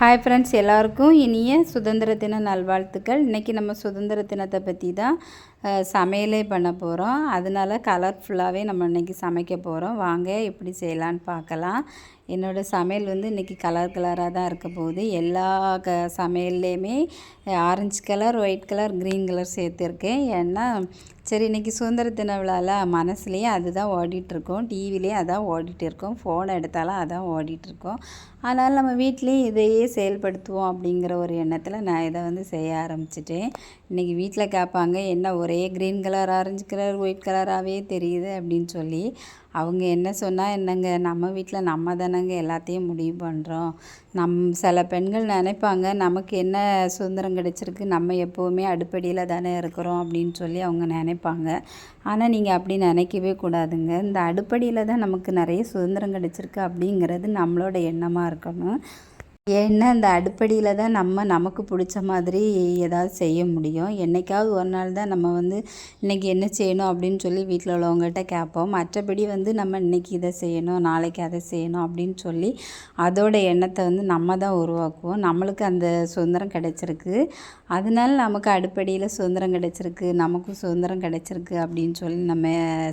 Hi friends எல்லாருக்கும் இனிய சுதந்திர தின நல்வாழ்த்துக்கள். இன்றைக்கி நம்ம சுதந்திர தினத்தை பற்றி தான் சமையலே பண்ண போகிறோம் அதனால கலர்ஃபுல்லாகவே நம்ம இன்றைக்கி சமைக்க போகிறோம் வாங்க எப்படி செய்யலான்னு பார்க்கலாம். என்னோடய சமையல் வந்து இன்றைக்கி கலர் கலராக தான் இருக்க போகுது. எல்லா க சமையல்லையுமே orange colour white colour green colour சேர்த்துருக்கேன். ஏன்னா சரி இன்றைக்கி சுதந்திர தின விழாவில் மனசுலேயே அதுதான் ஓடிட்டுருக்கோம். டிவிலேயும் அதான் ஓடிட்டு இருக்கோம் ஃபோன் எடுத்தாலும் அதான் ஓடிட்டுருக்கோம். அதனால் நம்ம வீட்லேயும் இதையே செயல்படுத்துவோம் அப்படிங்கிற ஒரு எண்ணத்தில் நான் இதை வந்து செய்ய ஆரம்பிச்சிட்டேன். இன்றைக்கி வீட்டில் கேட்பாங்க என்ன ஒரே green colour orange colour white கலராகவே தெரியுது அப்படின்னு சொல்லி. அவங்க என்ன சொன்னால் என்னங்க? நம்ம வீட்டில் நம்ம தானங்க எல்லாத்தையும் முடிவு பண்ணுறோம் நம் சில பெண்கள் நினைப்பாங்க நமக்கு என்ன சுதந்திரம் கிடைச்சிருக்கு நம்ம எப்போவுமே அடுப்படியில் தானே இருக்கிறோம் அப்படின்னு சொல்லி அவங்க நினைப்பாங்க. ஆனால் நீங்கள் அப்படி நினைக்கவே கூடாதுங்க. இந்த அடுப்படியில் தான் நமக்கு நிறைய சுதந்திரம் கிடைச்சிருக்கு அப்படிங்கிறது நம்மளோட எண்ணமாக இருக்கணும். ஏன்னா இந்த அடுப்படியில் தான் நம்ம நமக்கு பிடிச்ச மாதிரி ஏதாவது செய்ய முடியும். என்றைக்காவது ஒரு நாள் தான் நம்ம வந்து இன்றைக்கி என்ன செய்யணும்? அப்படின்னு சொல்லி வீட்டில் உள்ளவங்ககிட்ட கேட்போம். மற்றபடி வந்து நம்ம இன்றைக்கி இதை செய்யணும் நாளைக்கு அதை செய்யணும் அப்படின்னு சொல்லி அதோட எண்ணத்தை வந்து நம்ம தான் உருவாக்குவோம். நம்மளுக்கு அந்த சுதந்திரம் கிடைச்சிருக்கு. அதனால நமக்கு அடுப்படியில் சுதந்திரம் கிடச்சிருக்கு நமக்கும் சுதந்திரம் கிடச்சிருக்கு அப்படின்னு சொல்லி நம்ம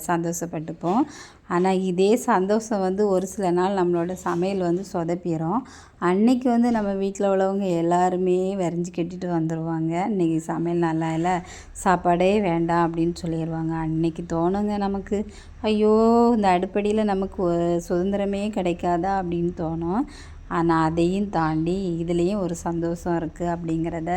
சந்தோஷப்பட்டுப்போம். ஆனால் இதே சந்தோஷம் வந்து ஒரு சில நாள் நம்மளோட சமையல் வந்து சொதப்பிடும் அன்னைக்கு வந்து நம்ம வீட்டில் உள்ளவங்க எல்லாருமே வரைஞ்சி கட்டிட்டு வந்துடுவாங்க இன்றைக்கி சமையல் நல்லா இல்லை சாப்பாடே வேண்டாம் அப்படின்னு சொல்லிடுவாங்க அன்னைக்கு தோணுங்க நமக்கு ஐயோ இந்த அடுப்படியில் நமக்கு சுதந்திரமே கிடைக்காதா? அப்படின்னு தோணும். ஆனால் அதையும் தாண்டி இதுலேயும் ஒரு சந்தோஷம் இருக்குது அப்படிங்கிறத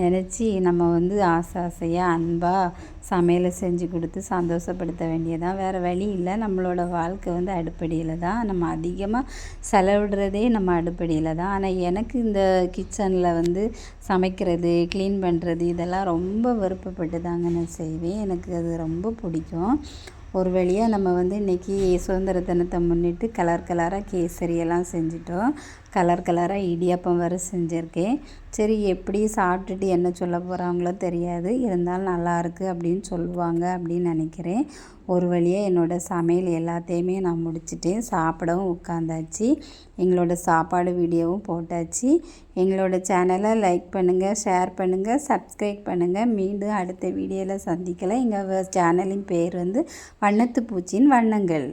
நினச்சி நம்ம வந்து ஆசை ஆசையாக அன்பாக சமையலை செஞ்சு கொடுத்து சந்தோஷப்படுத்த வேண்டியதான் வேறு வழி இல்லை. நம்மளோட வாழ்க்கை வந்து அடுப்படியில் தான். நம்ம அதிகமாக செலவிடுறதே நம்ம அடுப்படியில் தான். ஆனால் எனக்கு இந்த கிச்சனில் வந்து சமைக்கிறது க்ளீன் பண்ணுறது இதெல்லாம் ரொம்ப விருப்பப்பட்டு தாங்க நான் செய்வேன். எனக்கு அது ரொம்ப பிடிக்கும். ஒரு வழியாக நம்ம வந்து இன்றைக்கி சுதந்திர தினத்தை முன்னிட்டு கலர் கலராக கேசரியெல்லாம் செஞ்சிட்டோம். கலர் கலராக இடியாப்பம் வேறு செஞ்சுருக்கேன். சரி எப்படி சாப்பிட்டுட்டு என்ன சொல்ல போகிறாங்களோ தெரியாது. இருந்தாலும் நல்லாயிருக்கு அப்படின்னு சொல்லுவாங்க அப்படின்னு நினைக்கிறேன். ஒரு வழியாக என்னோடய சமையல் எல்லாத்தையுமே நான் முடிச்சிட்டேன். சாப்பிடவும் உட்காந்தாச்சு. எங்களோட சாப்பாடு வீடியோவும் போட்டாச்சு. எங்களோட சேனலை லைக் பண்ணுங்கள் ஷேர் பண்ணுங்கள் சப்ஸ்கிரைப் பண்ணுங்கள் மீண்டும் அடுத்த வீடியோவில் சந்திக்கலாம். எங்கள் சேனலின் பேர் வந்து வண்ணத்து பூச்சியின் வண்ணங்கள்.